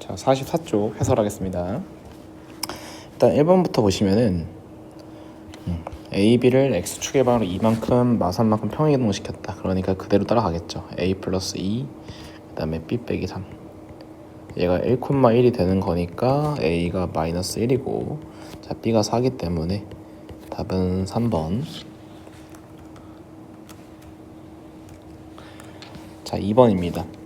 자, 44쪽 해설하겠습니다. 일단 1번부터 보시면은 음, A, B를 X축의 방으로 이만큼 마산만큼 평행이동을 시켰다. 그러니까 그대로 따라가겠죠. A 플러스 2, 그 다음에 B 빼기 3. 얘가 1,1이 되는 거니까 A가 마이너스 1이고 자 B가 4기 때문에 답은 3번 자 2번입니다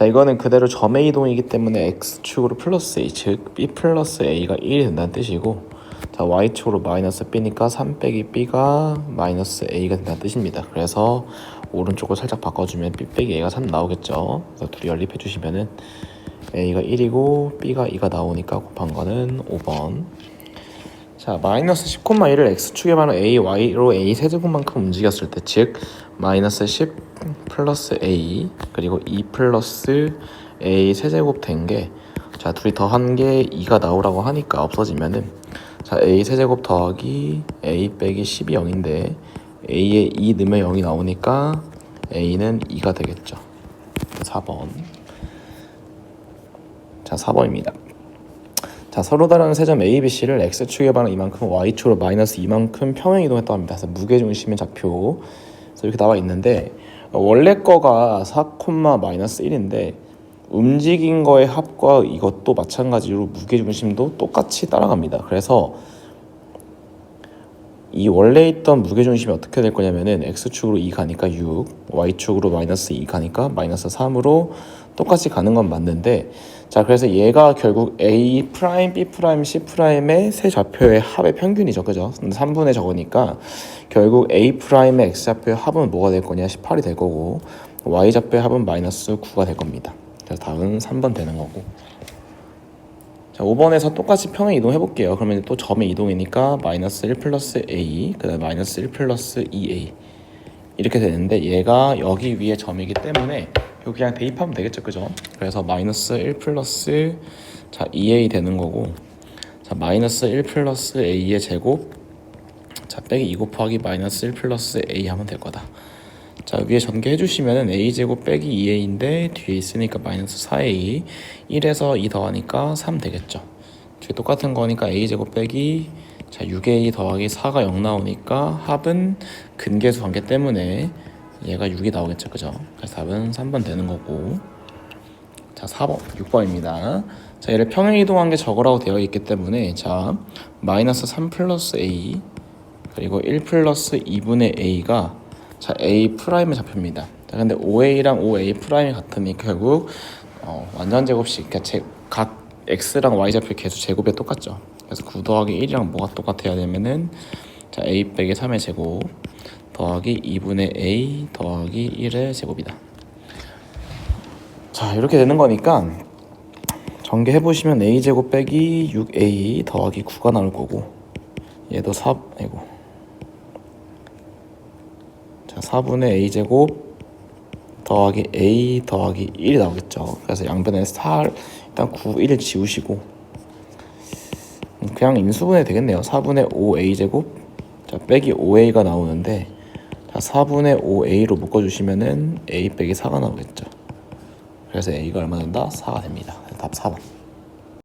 자 이거는 그대로 점의 이동이기 때문에 x축으로 플러스 a 즉 b 플러스 a가 1이 된다는 뜻이고 자 y축으로 마이너스 b니까 3 빼기 b가 마이너스 a가 된다는 뜻입니다. 그래서 오른쪽을 살짝 바꿔주면 b 빼기 a가 3 나오겠죠? 그래서 둘이 연립해 주시면은 a가 1이고 b가 2가 나오니까 곱한 거는 5번 자 마이너스 10,1을 x축에 반한 a, y로 a 세제곱만큼 움직였을 때 즉 마이너스 10 플러스 a 그리고 2 플러스 a 세제곱 된 게 자 둘이 더한 게 2가 나오라고 하니까 없어지면은 자 a 세제곱 더하기 a 빼기 10이 0인데 a에 2 넣으면 0이 나오니까 a는 2가 되겠죠. 4번. 자 4번입니다 자 서로 다른 세점 A, B, C를 x축에 반한 이만큼 y축으로 마이너스 이만큼 평행 이동했다고 합니다. 그래서 무게중심의 좌표 그래서 이렇게 나와 있는데 원래 거가 4, 마이너스 1인데 움직인 거의 합과 이것도 마찬가지로 무게중심도 똑같이 따라갑니다. 그래서 이 원래 있던 무게중심이 어떻게 될 거냐면은 x축으로 2 가니까 6, y축으로 마이너스 2 가니까 마이너스 3으로 똑같이 가는 건 맞는데 자 그래서 얘가 결국 a 프라임, b 프라임, c 프라임의 세 좌표의 합의 평균이죠, 그죠? 근데 3분의 적으니까 결국 a 프라임의 x 좌표의 합은 뭐가 될 거냐? 18이 될 거고 y 좌표의 합은 마이너스 9가 될 겁니다. 그래서 답은 3번 되는 거고. 자, 5번에서 똑같이 평행 이동해 볼게요. 그러면 또 점의 이동이니까 마이너스 1 플러스 a, 그 다음 마이너스 1 플러스 2a 이렇게 되는데 얘가 여기 위에 점이기 때문에 이거 그냥 대입하면 되겠죠, 그죠? 그래서 마이너스 1 플러스 자 2a 되는 거고 자 마이너스 1 플러스 a의 제곱 자 빼기 2 곱하기 마이너스 1 플러스 a 하면 될 거다. 자 위에 전개해 주시면은 a 제곱 빼기 2a인데 뒤에 있으니까 마이너스 4a 1에서 2 더하니까 3 되겠죠. 뒤에 똑같은 거니까 a 제곱 빼기 자 6a 더하기 4가 0 나오니까 합은 근계수 관계 때문에 얘가 6이 나오겠죠, 그죠? 그래서 답은 3번 되는 거고. 자, 4번, 6번입니다. 자, 얘를 평행 이동한 게 적으라고 되어 있기 때문에 자, 마이너스 3 플러스 a 그리고 1 플러스 2분의 a가 자, a 프라임의 좌표입니다. 자, 근데 5a랑 5a 프라임이 같으니까 결국 어, 완전 제곱식 그러니까 제, 각 x랑 y 좌표 개수 제곱이 똑같죠. 그래서 9 더하기 1이랑 뭐가 똑같아야 되면은 자, a 빼기 3의 제곱 더하기 2분의 a 더하기 1의 제곱이다. 자 이렇게 되는 거니까 전개해 보시면 a 제곱 빼기 6a 더하기 9가 나올 거고 얘도 4 아이고 자 4분의 a 제곱 더하기 a 더하기 1이 나오겠죠. 그래서 양변에 4 일단 9 1을 지우시고 그냥 인수분해 되겠네요. 4분의 5a 제곱 자 빼기 5a가 나오는데 자 4분의 5a로 묶어주시면은 a 빼기 4가 나오겠죠. 그래서 a가 얼마 된다? 4가 됩니다. 답 4번.